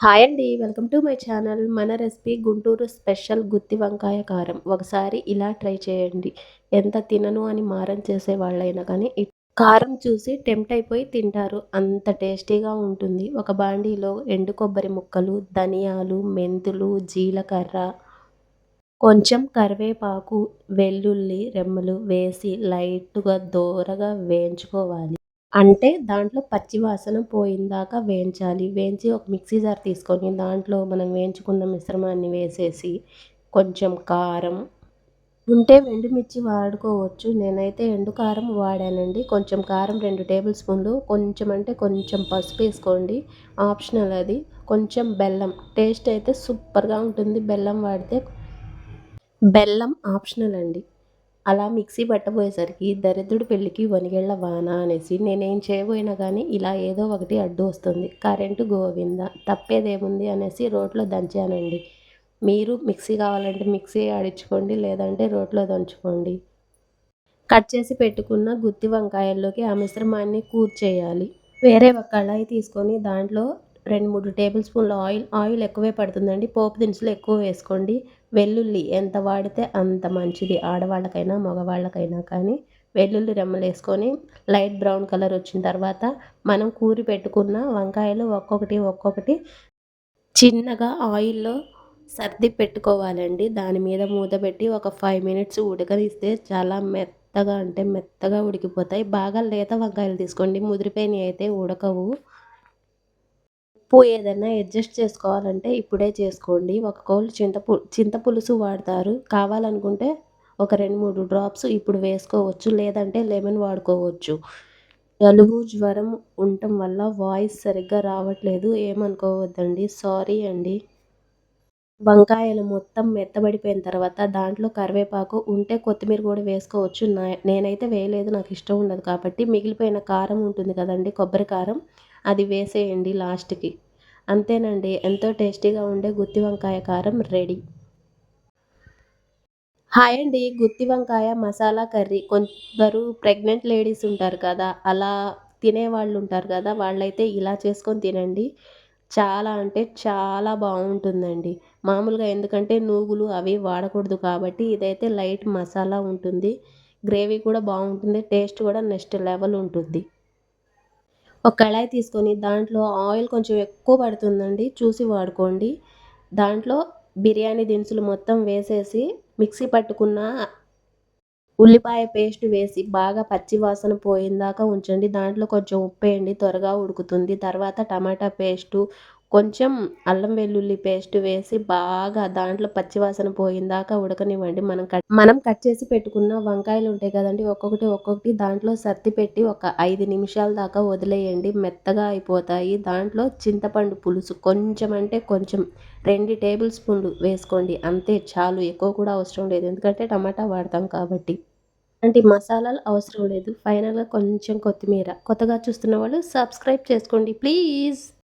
Hi అండి welcome to my channel. మన recipe Guntur special గుత్తి వంకాయ కారం. ఒకసారి ఇలా ట్రై చేయండి. ఎంత తినను అని మారం చేసే వాళ్ళైనా కానీ కారం చూసి టెంప్ట్ అయిపోయి తింటారు. అంత టేస్టీగా ఉంటుంది. ఒక బాండీలో ఎండు కొబ్బరి ముక్కలు ధనియాలు మెంతులు జీలకర్ర కొంచెం కరివేపాకు వెల్లుల్లి రెమ్మలు వేసి లైట్గా దోరగా వేయించుకోవాలి. అంటే దాంట్లో పచ్చి వాసన పోయిందాకా వేయించాలి. వేయించి ఒక మిక్సీ జార్ తీసుకొని దాంట్లో మనం వేయించుకున్న మిశ్రమాన్ని వేసేసి కొంచెం కారం ఉంటే ఎండుమిర్చి వాడుకోవచ్చు. నేనైతే ఎండు కారం వాడానండి. కొంచెం కారం రెండు టేబుల్ స్పూన్లు కొంచెం అంటే కొంచెం పసుపు వేసుకోండి. ఆప్షనల్ అది. కొంచెం బెల్లం. టేస్ట్ అయితే సూపర్గా ఉంటుంది. బెల్లం వాడితే బెల్లం ఆప్షనల్ అండి. అలా మిక్సీ పట్టబోయేసరికి దరిద్రుడి పెళ్ళికి వనిగేళ్ళ వాన అనేసి నేనేం చేయబోయినా కానీ ఇలా ఏదో ఒకటి అడ్డు వస్తుంది. కరెంటు గోవింద తప్పేదేముంది అనేసి రోట్లో దంచానండి. మీరు మిక్సీ కావాలంటే మిక్సీ ఆడించుకోండి లేదంటే రోట్లో దంచుకోండి. కట్ చేసి పెట్టుకున్న గుత్తి వంకాయల్లోకి ఆ మిశ్రమాన్ని కూర్చేయాలి. వేరే ఒక కళాయి తీసుకొని దాంట్లో రెండు మూడు టేబుల్ స్పూన్ల ఆయిల్ ఆయిల్ ఎక్కువే పడుతుందండి. పోపు దినుసులు ఎక్కువ వేసుకోండి. వెల్లుల్లి ఎంత వాడితే అంత మంచిది. ఆడవాళ్ళకైనా మగవాళ్ళకైనా కానీ. వెల్లుల్లి రెమ్మలు వేసుకొని లైట్ బ్రౌన్ కలర్ వచ్చిన తర్వాత మనం కూరి పెట్టుకున్న వంకాయలు ఒక్కొక్కటి ఒక్కొక్కటి చిన్నగా ఆయిల్లో సర్ది పెట్టుకోవాలండి. దాని మీద మూత పెట్టి ఒక ఫైవ్ మినిట్స్ ఉడకనిస్తే చాలా మెత్తగా అంటే మెత్తగా ఉడికిపోతాయి. బాగా లేత వంకాయలు తీసుకోండి. ముదిరిపోయినవి అయితే ఉడకవు. ఉప్పు ఏదైనా అడ్జస్ట్ చేసుకోవాలంటే ఇప్పుడే చేసుకోండి. ఒక కోళ్ళు చింతపు చింతపులుసు వాడతారు. కావాలనుకుంటే ఒక రెండు మూడు డ్రాప్స్ ఇప్పుడు వేసుకోవచ్చు. లేదంటే లెమన్ వాడుకోవచ్చు. జలుబు జ్వరం ఉండటం వల్ల వాయిస్ సరిగ్గా రావట్లేదు. ఏమనుకోవద్దండి. సారీ అండి. వంకాయలు మొత్తం మెత్తబడిపోయిన తర్వాత దాంట్లో కరివేపాకు ఉంటే కొత్తిమీర కూడా వేసుకోవచ్చు. నేనైతే వేయలేదు. నాకు ఇష్టం ఉండదు కాబట్టి మిగిలిపోయిన కారం ఉంటుంది కదండి కొబ్బరి కారం అది వేసేయండి లాస్ట్కి అంతేనండి. ఎంతో టేస్టీగా ఉండే గుత్తి వంకాయ కారం రెడీ. హాయ్ అండి. గుత్తి వంకాయ మసాలా కర్రీ. కొందరు ప్రెగ్నెంట్ లేడీస్ ఉంటారు కదా అలా తినేవాళ్ళు ఉంటారు కదా వాళ్ళైతే ఇలా చేసుకొని తినండి. చాలా అంటే చాలా బాగుంటుందండి. మామూలుగా ఎందుకంటే నూగులు అవి వాడకూడదు కాబట్టి ఇదైతే లైట్ మసాలా ఉంటుంది. గ్రేవీ కూడా బాగుంటుంది. టేస్ట్ కూడా నెక్స్ట్ లెవెల్ ఉంటుంది. ఒక కళాయి తీసుకొని దాంట్లో ఆయిల్ కొంచెం ఎక్కువ పడుతుందండి చూసి వాడుకోండి. దాంట్లో బిర్యానీ దినుసులు మొత్తం వేసేసి మిక్సీ పట్టుకున్న ఉల్లిపాయ పేస్ట్ వేసి బాగా పచ్చి వాసన పోయిందాకా ఉంచండి. దాంట్లో కొంచెం ఉప్పు వేయండి త్వరగా ఉడుకుతుంది. తర్వాత టమాటా పేస్టు కొంచెం అల్లం వెల్లుల్లి పేస్ట్ వేసి బాగా దాంట్లో పచ్చివాసన పోయిందాకా ఉడకనివ్వండి. మనం కట్ మనం కట్ చేసి పెట్టుకున్న వంకాయలు ఉంటాయి కదండి ఒక్కొక్కటి ఒక్కొక్కటి దాంట్లో సర్ది పెట్టి ఒక ఐదు నిమిషాల దాకా వదిలేయండి. మెత్తగా అయిపోతాయి. దాంట్లో చింతపండు పులుసు కొంచెం అంటే కొంచెం రెండు టేబుల్ స్పూన్లు వేసుకోండి. అంతే చాలు ఎక్కువ కూడా అవసరం లేదు. ఎందుకంటే టమాటా వాడతాం కాబట్టి. అంటే మసాలాలు అవసరం లేదు. ఫైనల్గా కొంచెం కొత్తిమీర. కొత్తగా చూస్తున్న వాళ్ళు సబ్స్క్రైబ్ చేసుకోండి ప్లీజ్.